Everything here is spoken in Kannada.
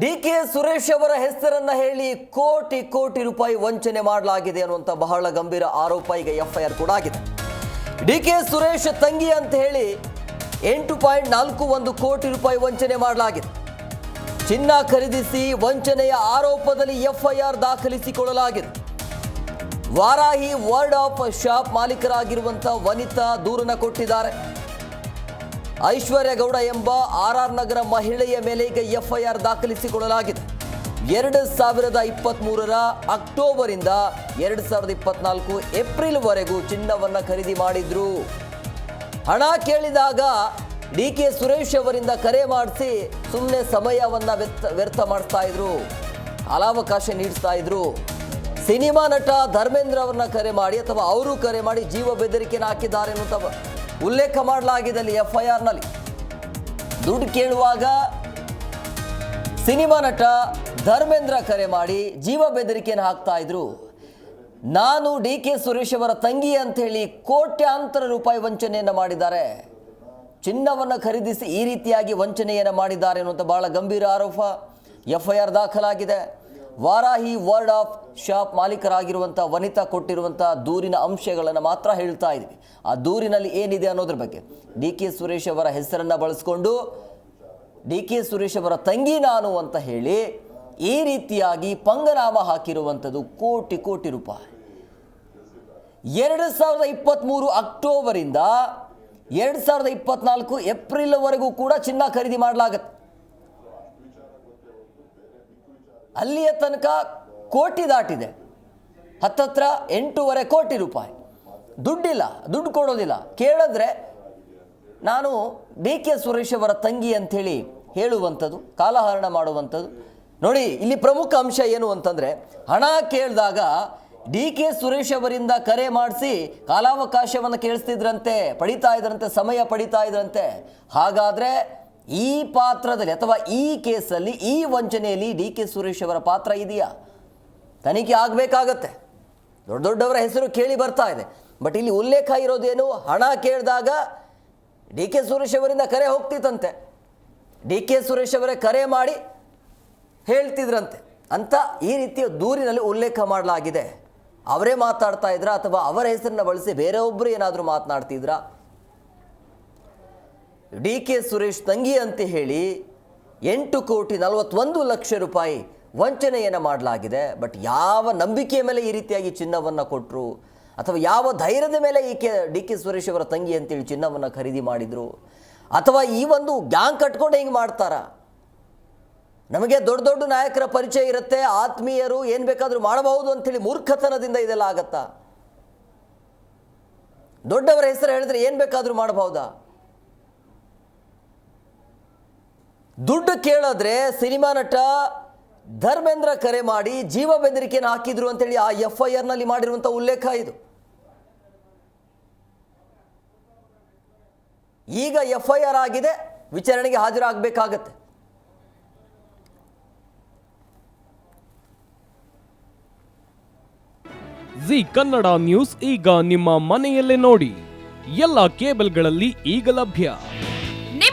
ಡಿ ಕೆ ಸುರೇಶ್ ಅವರ ಹೆಸರನ್ನ ಹೇಳಿ ಕೋಟಿ ಕೋಟಿ ರೂಪಾಯಿ ವಂಚನೆ ಮಾಡಲಾಗಿದೆ ಅನ್ನುವಂಥ ಬಹಳ ಗಂಭೀರ ಆರೋಪ ಈಗ ಎಫ್ಐಆರ್ ಕೂಡ ಆಗಿದೆ. ಡಿ ಕೆ ಸುರೇಶ್ ತಂಗಿ ಅಂತ ಹೇಳಿ ಎಂಟು ಪಾಯಿಂಟ್ ನಾಲ್ಕು ಒಂದು ಕೋಟಿ ರೂಪಾಯಿ ವಂಚನೆ ಮಾಡಲಾಗಿದೆ. ಚಿನ್ನ ಖರೀದಿಸಿ ವಂಚನೆಯ ಆರೋಪದಲ್ಲಿ ಎಫ್ಐಆರ್ ದಾಖಲಿಸಿಕೊಳ್ಳಲಾಗಿದೆ. ವಾರಾಹಿ ವರ್ಡ್ ಆಫ್ ಶಾಪ್ ಮಾಲೀಕರಾಗಿರುವಂಥ ವನಿತಾ ದೂರನ ಕೊಟ್ಟಿದ್ದಾರೆ. ಐಶ್ವರ್ಯ ಗೌಡ ಎಂಬ ಆರ್ ಆರ್ ನಗರ ಮಹಿಳೆಯ ಮೇಲೆ ಈಗ ಎಫ್ಐಆರ್ ದಾಖಲಿಸಿಕೊಳ್ಳಲಾಗಿದೆ. ಎರಡು ಸಾವಿರದ ಇಪ್ಪತ್ತ್ಮೂರರ ಅಕ್ಟೋಬರಿಂದ ಎರಡು ಸಾವಿರದ ಇಪ್ಪತ್ನಾಲ್ಕು ಏಪ್ರಿಲ್ವರೆಗೂ ಚಿನ್ನವನ್ನು ಖರೀದಿ ಮಾಡಿದ್ರು. ಹಣ ಕೇಳಿದಾಗ ಡಿ ಕೆ ಸುರೇಶ್ ಅವರಿಂದ ಕರೆ ಮಾಡಿಸಿ ಸುಮ್ಮನೆ ಸಮಯವನ್ನು ವ್ಯರ್ಥ ವ್ಯರ್ಥ ಮಾಡಿಸ್ತಾ ಇದ್ರು. ಅಲಾವಕಾಶ ನೀಡಿಸ್ತಾ ಇದ್ರು. ಸಿನಿಮಾ ನಟ ಧರ್ಮೇಂದ್ರ ಅವ್ರನ್ನ ಕರೆ ಮಾಡಿ ಅಥವಾ ಅವರು ಕರೆ ಮಾಡಿ ಜೀವ ಬೆದರಿಕೆನ ಹಾಕಿದ್ದಾರೆ ಅನ್ನುವಂಥ ಉಲ್ಲೇಖ ಮಾಡಲಾಗಿದೆ ಅಲ್ಲಿ ಎಫ್ ಐ ಆರ್ನಲ್ಲಿ ದುಡ್ಡು ಕೇಳುವಾಗ ಸಿನಿಮಾ ನಟ ಧರ್ಮೇಂದ್ರ ಕರೆ ಮಾಡಿ ಜೀವ ಬೆದರಿಕೆಯನ್ನು ಹಾಕ್ತಾ ಇದ್ರು. ನಾನು ಡಿ ಕೆ ಸುರೇಶ್ ಅವರ ತಂಗಿ ಅಂತ ಹೇಳಿ ಕೋಟ್ಯಾಂತರ ರೂಪಾಯಿ ವಂಚನೆಯನ್ನು ಮಾಡಿದ್ದಾರೆ. ಚಿನ್ನವನ್ನು ಖರೀದಿಸಿ ಈ ರೀತಿಯಾಗಿ ವಂಚನೆಯನ್ನು ಮಾಡಿದ್ದಾರೆ ಅನ್ನುವಂಥ ಬಹಳ ಗಂಭೀರ ಆರೋಪ ಎಫ್ ದಾಖಲಾಗಿದೆ. ವಾರಾಹಿ ವರ್ಡ್ ಆಫ್ ಶಾಪ್ ಮಾಲೀಕರಾಗಿರುವಂಥ ವನಿತಾ ಕೊಟ್ಟಿರುವಂಥ ದೂರಿನ ಅಂಶಗಳನ್ನು ಮಾತ್ರ ಹೇಳ್ತಾ ಇದ್ವಿ. ಆ ದೂರಿನಲ್ಲಿ ಏನಿದೆ ಅನ್ನೋದ್ರ ಬಗ್ಗೆ ಡಿ ಕೆ ಸುರೇಶ್ ಅವರ ಹೆಸರನ್ನು ಬಳಸಿಕೊಂಡು ಡಿ ಕೆ ಸುರೇಶ್ ಅವರ ತಂಗಿ ನಾನು ಅಂತ ಹೇಳಿ ಈ ರೀತಿಯಾಗಿ ಪಂಗನಾಮ ಹಾಕಿರುವಂಥದ್ದು ಕೋಟಿ ಕೋಟಿ ರೂಪಾಯಿ. ಎರಡು ಸಾವಿರದ ಇಪ್ಪತ್ತ್ಮೂರು ಅಕ್ಟೋಬರಿಂದ ಎರಡು ಸಾವಿರದ ಇಪ್ಪತ್ನಾಲ್ಕು ಏಪ್ರಿಲ್ವರೆಗೂ ಕೂಡ ಚಿನ್ನ ಖರೀದಿ ಮಾಡಲಾಗತ್ತೆ. ಅಲ್ಲಿಯ ತನಕ ಕೋಟಿ ದಾಟಿದೆ. ಹತ್ತತ್ರ ಎಂಟೂವರೆ ಕೋಟಿ ರೂಪಾಯಿ. ದುಡ್ಡಿಲ್ಲ, ದುಡ್ಡು ಕೊಡೋದಿಲ್ಲ. ಕೇಳಿದ್ರೆ ನಾನು ಡಿ ಕೆ ಸುರೇಶ್ ಅವರ ತಂಗಿ ಅಂಥೇಳಿ ಹೇಳುವಂಥದ್ದು, ಕಾಲಹರಣ ಮಾಡುವಂಥದ್ದು. ನೋಡಿ, ಇಲ್ಲಿ ಪ್ರಮುಖ ಅಂಶ ಏನು ಅಂತಂದರೆ, ಹಣ ಕೇಳಿದಾಗ ಡಿ ಕೆ ಸುರೇಶ್ ಅವರಿಂದ ಕರೆ ಮಾಡಿಸಿ ಕಾಲಾವಕಾಶವನ್ನು ಕೇಳಿಸ್ತಿದ್ರಂತೆ, ಪಡಿತಾ ಇದ್ರಂತೆ, ಸಮಯ ಪಡಿತಾ ಇದ್ರಂತೆ. ಹಾಗಾದರೆ ಈ ಪಾತ್ರದಲ್ಲಿ ಅಥವಾ ಈ ಕೇಸಲ್ಲಿ, ಈ ವಂಚನೆಯಲ್ಲಿ ಡಿ ಕೆ ಸುರೇಶ್ ಅವರ ಪಾತ್ರ ಇದೆಯಾ? ತನಿಖೆ ಆಗಬೇಕಾಗತ್ತೆ. ದೊಡ್ಡ ದೊಡ್ಡವರ ಹೆಸರು ಕೇಳಿ ಬರ್ತಾ ಇದೆ. ಬಟ್ ಇಲ್ಲಿ ಉಲ್ಲೇಖ ಇರೋದೇನು ಹಣ ಕೇಳಿದಾಗ ಡಿ ಕೆ ಸುರೇಶ್ ಅವರಿಂದ ಕರೆ ಹೋಗ್ತಿತ್ತಂತೆ. ಡಿ ಕೆ ಸುರೇಶ್ ಅವರೇ ಕರೆ ಮಾಡಿ ಹೇಳ್ತಿದ್ರಂತೆ. ಅಂತ ಈ ರೀತಿಯ ದೂರಿನಲ್ಲಿ ಉಲ್ಲೇಖ ಮಾಡಲಾಗಿದೆ. ಅವರೇ ಮಾತಾಡ್ತಾ ಇದ್ರಾ ಅಥವಾ ಅವರ ಹೆಸರನ್ನ ಬಳಸಿ ಬೇರೆ ಒಬ್ಬರು ಏನಾದರೂ ಮಾತನಾಡ್ತಿದ್ರಾ? ಡಿ ಕೆ ಸುರೇಶ್ ತಂಗಿ ಅಂತ ಹೇಳಿ ಎಂಟು ಕೋಟಿ ನಲವತ್ತೊಂದು ಲಕ್ಷ ರೂಪಾಯಿ ವಂಚನೆಯನ್ನು ಮಾಡಲಾಗಿದೆ. ಬಟ್ ಯಾವ ನಂಬಿಕೆಯ ಮೇಲೆ ಈ ರೀತಿಯಾಗಿ ಚಿನ್ನವನ್ನು ಕೊಟ್ಟರು ಅಥವಾ ಯಾವ ಧೈರ್ಯದ ಮೇಲೆ ಈ ಕೆ, ಡಿ ಕೆ ಸುರೇಶ್ ಅವರ ತಂಗಿ ಅಂತೇಳಿ ಚಿನ್ನವನ್ನು ಖರೀದಿ ಮಾಡಿದರು? ಅಥವಾ ಈ ಒಂದು ಗ್ಯಾಂಗ್ ಕಟ್ಕೊಂಡು ಹಿಂಗೆ ಮಾಡ್ತಾರಾ? ನಮಗೆ ದೊಡ್ಡ ದೊಡ್ಡ ನಾಯಕರ ಪರಿಚಯ ಇರುತ್ತೆ, ಆತ್ಮೀಯರು ಏನು ಬೇಕಾದರೂ ಮಾಡಬಹುದು ಅಂಥೇಳಿ ಮೂರ್ಖತನದಿಂದ ಇದೆಲ್ಲ ಆಗತ್ತಾ? ದೊಡ್ಡವರ ಹೆಸರು ಹೇಳಿದ್ರೆ ಏನು ಬೇಕಾದರೂ ಮಾಡಬಹುದಾ? ದುಡ್ಡು ಕೇಳಿದ್ರೆ ಸಿನಿಮಾ ನಟ ಧರ್ಮೇಂದ್ರ ಕರೆ ಮಾಡಿ ಜೀವ ಬೆದರಿಕೆಯನ್ನು ಹಾಕಿದ್ರು ಅಂತೇಳಿ ಆ ಎಫ್ ಐ ಆರ್ನಲ್ಲಿ ಮಾಡಿರುವಂಥ ಉಲ್ಲೇಖ ಇದು. ಈಗ ಎಫ್ ಐ ಆರ್ ಆಗಿದೆ, ವಿಚಾರಣೆಗೆ ಹಾಜರಾಗಬೇಕಾಗತ್ತೆ. ಜಿ ಕನ್ನಡ ನ್ಯೂಸ್ ಈಗ ನಿಮ್ಮ ಮನೆಯಲ್ಲೇ ನೋಡಿ. ಎಲ್ಲ ಕೇಬಲ್ಗಳಲ್ಲಿ ಈಗ ಲಭ್ಯ.